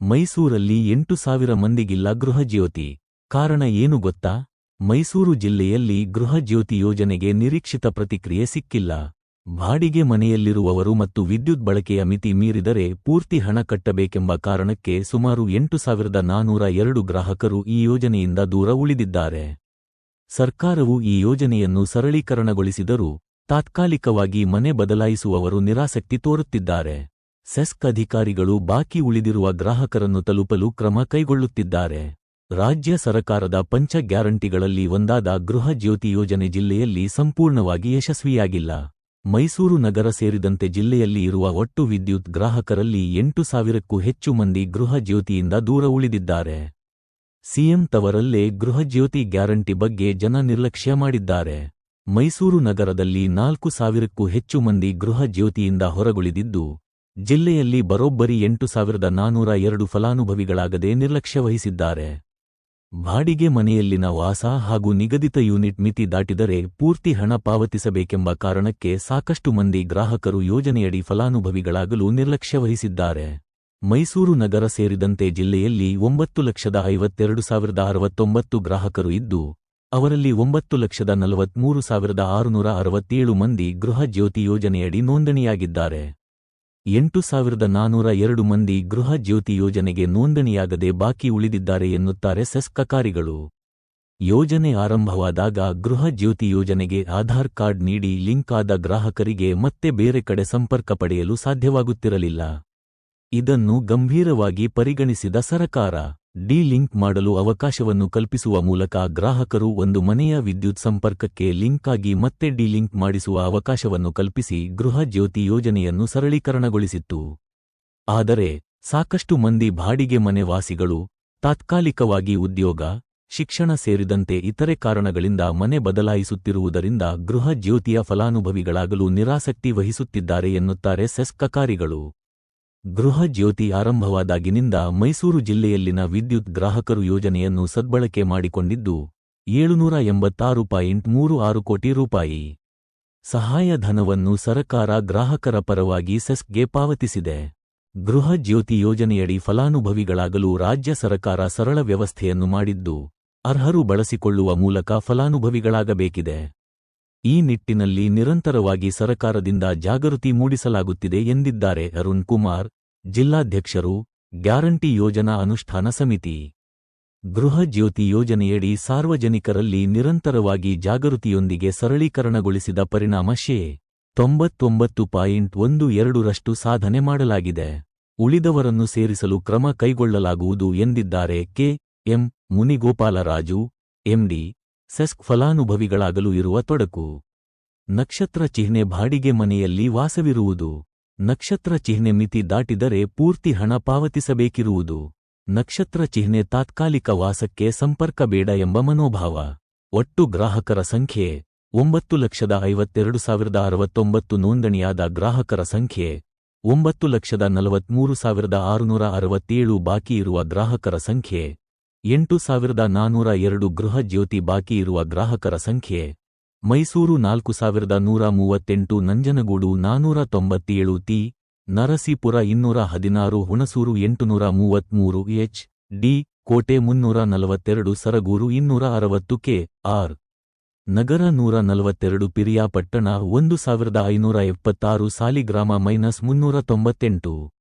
ಮೈಸೂರಲ್ಲಿ ಎಂಟು ಸಾವಿರ ಮಂದಿಗಿಲ್ಲ ಗೃಹಜ್ಯೋತಿ. ಕಾರಣ ಏನು ಗೊತ್ತಾ? ಮೈಸೂರು ಜಿಲ್ಲೆಯಲ್ಲಿ ಗೃಹಜ್ಯೋತಿ ಯೋಜನೆಗೆ ನಿರೀಕ್ಷಿತ ಪ್ರತಿಕ್ರಿಯೆ ಸಿಕ್ಕಿಲ್ಲ. ಬಾಡಿಗೆ ಮನೆಯಲ್ಲಿರುವವರು ಮತ್ತು ವಿದ್ಯುತ್ ಬಳಕೆಯ ಮಿತಿ ಮೀರಿದರೆ ಪೂರ್ತಿ ಹಣ ಕಟ್ಟಬೇಕೆಂಬ ಕಾರಣಕ್ಕೆ ಸುಮಾರು ಎಂಟು ಸಾವಿರದ ನಾನೂರ ಎರಡು ಗ್ರಾಹಕರು ಈ ಯೋಜನೆಯಿಂದ ದೂರ ಉಳಿದಿದ್ದಾರೆ. ಸರ್ಕಾರವು ಈ ಯೋಜನೆಯನ್ನು ಸರಳೀಕರಣಗೊಳಿಸಿದರೂ ತಾತ್ಕಾಲಿಕವಾಗಿ ಮನೆ ಬದಲಾಯಿಸುವವರು ನಿರಾಸಕ್ತಿ ತೋರುತ್ತಿದ್ದಾರೆ. ಸೆಸ್ಕ್ ಅಧಿಕಾರಿಗಳು ಬಾಕಿ ಉಳಿದಿರುವ ಗ್ರಾಹಕರನ್ನು ತಲುಪಲು ಕ್ರಮ ಕೈಗೊಳ್ಳುತ್ತಿದ್ದಾರೆ. ರಾಜ್ಯ ಸರಕಾರದ ಪಂಚ ಗ್ಯಾರಂಟಿಗಳಲ್ಲಿ ಒಂದಾದ ಗೃಹ ಜ್ಯೋತಿ ಯೋಜನೆ ಜಿಲ್ಲೆಯಲ್ಲಿ ಸಂಪೂರ್ಣವಾಗಿ ಯಶಸ್ವಿಯಾಗಿಲ್ಲ. ಮೈಸೂರು ನಗರ ಸೇರಿದಂತೆ ಜಿಲ್ಲೆಯಲ್ಲಿ ಇರುವ ಒಟ್ಟು ವಿದ್ಯುತ್ ಗ್ರಾಹಕರಲ್ಲಿ ಎಂಟು ಸಾವಿರಕ್ಕೂ ಹೆಚ್ಚು ಮಂದಿ ಗೃಹ ಜ್ಯೋತಿಯಿಂದ ದೂರ ಉಳಿದಿದ್ದಾರೆ. ಸಿಎಂ ತವರಲ್ಲೇ ಗೃಹಜ್ಯೋತಿ ಗ್ಯಾರಂಟಿ ಬಗ್ಗೆ ಜನ ನಿರ್ಲಕ್ಷ್ಯ ಮಾಡಿದ್ದಾರೆ. ಮೈಸೂರು ನಗರದಲ್ಲಿ ನಾಲ್ಕು ಸಾವಿರಕ್ಕೂ ಹೆಚ್ಚು ಮಂದಿ ಗೃಹ ಜ್ಯೋತಿಯಿಂದ ಹೊರಗುಳಿದಿದ್ದು ಜಿಲ್ಲೆಯಲ್ಲಿ ಬರೋಬ್ಬರಿ ಎಂಟು ಸಾವಿರದ ನಾನೂರ ಎರಡು ಫಲಾನುಭವಿಗಳಾಗದೆ ನಿರ್ಲಕ್ಷ್ಯ ವಹಿಸಿದ್ದಾರೆ. ಬಾಡಿಗೆ ಮನೆಯಲ್ಲಿನ ವಾಸ ಹಾಗೂ ನಿಗದಿತ ಯೂನಿಟ್ ಮಿತಿ ದಾಟಿದರೆ ಪೂರ್ತಿ ಹಣ ಪಾವತಿಸಬೇಕೆಂಬ ಕಾರಣಕ್ಕೆ ಸಾಕಷ್ಟು ಮಂದಿ ಗ್ರಾಹಕರು ಯೋಜನೆಯಡಿ ಫಲಾನುಭವಿಗಳಾಗಲು ನಿರ್ಲಕ್ಷ್ಯ ವಹಿಸಿದ್ದಾರೆ. ಮೈಸೂರು ನಗರ ಸೇರಿದಂತೆ ಜಿಲ್ಲೆಯಲ್ಲಿ ಒಂಬತ್ತು ಲಕ್ಷದ ಐವತ್ತೆರಡು ಸಾವಿರದ ಅರವತ್ತೊಂಬತ್ತು ಗ್ರಾಹಕರು ಇದ್ದು, ಅವರಲ್ಲಿ ಒಂಬತ್ತು ಲಕ್ಷದ ನಲವತ್ಮೂರು ಸಾವಿರದ ಆರುನೂರ ಅರವತ್ತೇಳು ಮಂದಿ ಗೃಹ ಜ್ಯೋತಿ ಯೋಜನೆಯಡಿ ನೋಂದಣಿಯಾಗಿದ್ದಾರೆ. ಎಂಟು ಸಾವಿರದ ನಾನೂರ ಎರಡು ಮಂದಿ ಗೃಹ ಜ್ಯೋತಿ ಯೋಜನೆಗೆ ನೋಂದಣಿಯಾಗದೆ ಬಾಕಿ ಉಳಿದಿದ್ದಾರೆ ಎನ್ನುತ್ತಾರೆ ಸೆಸ್ಕಕಾರಿಗಳು. ಯೋಜನೆ ಆರಂಭವಾದಾಗ ಗೃಹ ಜ್ಯೋತಿ ಯೋಜನೆಗೆ ಆಧಾರ್ ಕಾರ್ಡ್ ನೀಡಿ ಲಿಂಕ್ ಆದ ಗ್ರಾಹಕರಿಗೆ ಮತ್ತೆ ಬೇರೆ ಕಡೆ ಸಂಪರ್ಕ ಪಡೆಯಲು ಸಾಧ್ಯವಾಗುತ್ತಿರಲಿಲ್ಲ. ಇದನ್ನು ಗಂಭೀರವಾಗಿ ಪರಿಗಣಿಸಿದ ಸರಕಾರ. ಡಿ ಲಿಂಕ್ ಮಾಡಲು ಅವಕಾಶವನ್ನು ಕಲ್ಪಿಸುವ ಮೂಲಕ ಗ್ರಾಹಕರು ಒಂದು ಮನೆಯ ವಿದ್ಯುತ್ ಸಂಪರ್ಕಕ್ಕೆ ಲಿಂಕ್ ಆಗಿ ಮತ್ತೆ ಡಿ ಲಿಂಕ್ ಮಾಡಿಸುವ ಅವಕಾಶವನ್ನು ಕಲ್ಪಿಸಿ ಗೃಹ ಜ್ಯೋತಿ ಯೋಜನೆಯನ್ನು ಸರಳೀಕರಣಗೊಳಿಸಿತ್ತು. ಆದರೆ, ಸಾಕಷ್ಟು ಮಂದಿ ಬಾಡಿಗೆ ಮನೆ ವಾಸಿಗಳು, ತಾತ್ಕಾಲಿಕವಾಗಿ ಉದ್ಯೋಗ, ಶಿಕ್ಷಣ ಸೇರಿದಂತೆ ಇತರೆ ಕಾರಣಗಳಿಂದ ಮನೆ ಬದಲಾಯಿಸುತ್ತಿರುವುದರಿಂದ ಗೃಹ ಜ್ಯೋತಿಯ ಫಲಾನುಭವಿಗಳಾಗಲು ನಿರಾಸಕ್ತಿ ವಹಿಸುತ್ತಿದ್ದಾರೆ ಎನ್ನುತ್ತಾರೆ ಸೆಸ್ಕಕಾರಿಗಳು ಗೃಹ ಜ್ಯೋತಿ ಆರಂಭವಾದಾಗಿನಿಂದ ಮೈಸೂರು ಜಿಲ್ಲೆಯಲ್ಲಿನ ವಿದ್ಯುತ್ ಗ್ರಾಹಕರು ಯೋಜನೆಯನ್ನು ಸದ್ಬಳಕೆ ಮಾಡಿಕೊಂಡಿದ್ದು, ಏಳುನೂರ ಎಂಬತ್ತಾರು ಪಾಯಿಂಟ್ ಮೂರು ಆರು ಕೋಟಿ ರೂಪಾಯಿ. ಸಹಾಯಧನವನ್ನು ಸರಕಾರ ಗ್ರಾಹಕರ ಪರವಾಗಿ ಸೆಸ್ಗೆ ಪಾವತಿಸಿದೆ. ಗೃಹ ಜ್ಯೋತಿ ಯೋಜನೆಯಡಿ ಫಲಾನುಭವಿಗಳಾಗಲು ರಾಜ್ಯ ಸರಕಾರ ಸರಳ ವ್ಯವಸ್ಥೆಯನ್ನು ಮಾಡಿದ್ದು, ಅರ್ಹರು ಬಳಸಿಕೊಳ್ಳುವ ಮೂಲಕ ಫಲಾನುಭವಿಗಳಾಗಬೇಕಿದೆ. ಈ ನಿಟ್ಟಿನಲ್ಲಿ ನಿರಂತರವಾಗಿ ಸರಕಾರದಿಂದ ಜಾಗೃತಿ ಮೂಡಿಸಲಾಗುತ್ತಿದೆ ಎಂದಿದ್ದಾರೆ ಅರುಣ್ ಕುಮಾರ್. ಜಿಲ್ಲಾಧ್ಯಕ್ಷರು ಗ್ಯಾರಂಟಿ ಯೋಜನಾ ಅನುಷ್ಠಾನ ಸಮಿತಿ. ಗೃಹ ಜ್ಯೋತಿ ಯೋಜನೆಯಡಿ ಸಾರ್ವಜನಿಕರಲ್ಲಿ ನಿರಂತರವಾಗಿ ಜಾಗೃತಿಯೊಂದಿಗೆ ಸರಳೀಕರಣಗೊಳಿಸಿದ ಪರಿಣಾಮ ಶೇ ತೊಂಬತ್ತೊಂಬತ್ತು ಪಾಯಿಂಟ್ ಒಂದು ಎರಡರಷ್ಟು ಸಾಧನೆ ಮಾಡಲಾಗಿದೆ. ಉಳಿದವರನ್ನು ಸೇರಿಸಲು ಕ್ರಮ ಕೈಗೊಳ್ಳಲಾಗುವುದು ಎಂದಿದ್ದಾರೆ K. M. Munigopalraju MD CESC ಫಲಾನುಭವಿಗಳಾಗಲು ಇರುವ ತೊಡಕು. ನಕ್ಷತ್ರ ಚಿಹ್ನೆ ಬಾಡಿಗೆ ಮನೆಯಲ್ಲಿ ವಾಸವಿರುವುದು. ನಕ್ಷತ್ರ ಚಿಹ್ನೆ ಮಿತಿ ದಾಟಿದರೆ ಪೂರ್ತಿ ಹಣ ಪಾವತಿಸಬೇಕಿರುವುದು. ನಕ್ಷತ್ರ ಚಿಹ್ನೆ ತಾತ್ಕಾಲಿಕ ವಾಸಕ್ಕೆ ಸಂಪರ್ಕ ಬೇಡ ಎಂಬ ಮನೋಭಾವ. ಒಟ್ಟು ಗ್ರಾಹಕರ ಸಂಖ್ಯೆ ಒಂಬತ್ತು ಲಕ್ಷದ ಐವತ್ತೆರಡು ಸಾವಿರದ ಅರವತ್ತೊಂಬತ್ತು ನೋಂದಣಿಯಾದ ಗ್ರಾಹಕರ ಸಂಖ್ಯೆ ಒಂಬತ್ತು ಲಕ್ಷದ ನಲವತ್ಮೂರು ಸಾವಿರದ ಆರುನೂರ ಅರವತ್ತೇಳು ಬಾಕಿ ಇರುವ ಗ್ರಾಹಕರ ಸಂಖ್ಯೆ ಎಂಟು ಸಾವಿರದ ನಾನೂರ ಎರಡು ಗೃಹ ಜ್ಯೋತಿ ಬಾಕಿ ಇರುವ ಗ್ರಾಹಕರ ಸಂಖ್ಯೆ ಮೈಸೂರು ನಾಲ್ಕು ಸಾವಿರದ ನೂರ ಮೂವತ್ತೆಂಟು ನಂಜನಗೂಡು ನಾನೂರ ತೊಂಬತ್ತೇಳು ತಿ ನರಸೀಪುರ ಇನ್ನೂರ ಹದಿನಾರು, ಹುಣಸೂರು ಎಂಟುನೂರ ಮೂವತ್ಮೂರು ಎಚ್, ಡಿ, ಕೋಟೆ ಮುನ್ನೂರ ನಲವತ್ತೆರಡು, ಸರಗೂರು ಇನ್ನೂರ ಅರವತ್ತು ಕೆ, ಆರ್. ನಗರ ನೂರ ನಲವತ್ತೆರಡು, ಪಿರಿಯಾಪಟ್ಟಣ, ಒಂದು ಸಾವಿರದ ಐನೂರ ಎಪ್ಪತ್ತಾರು, ಸಾಲಿಗ್ರಾಮ ಮೈನಸ್ ಮುನ್ನೂರ ತೊಂಬತ್ತೆಂಟು.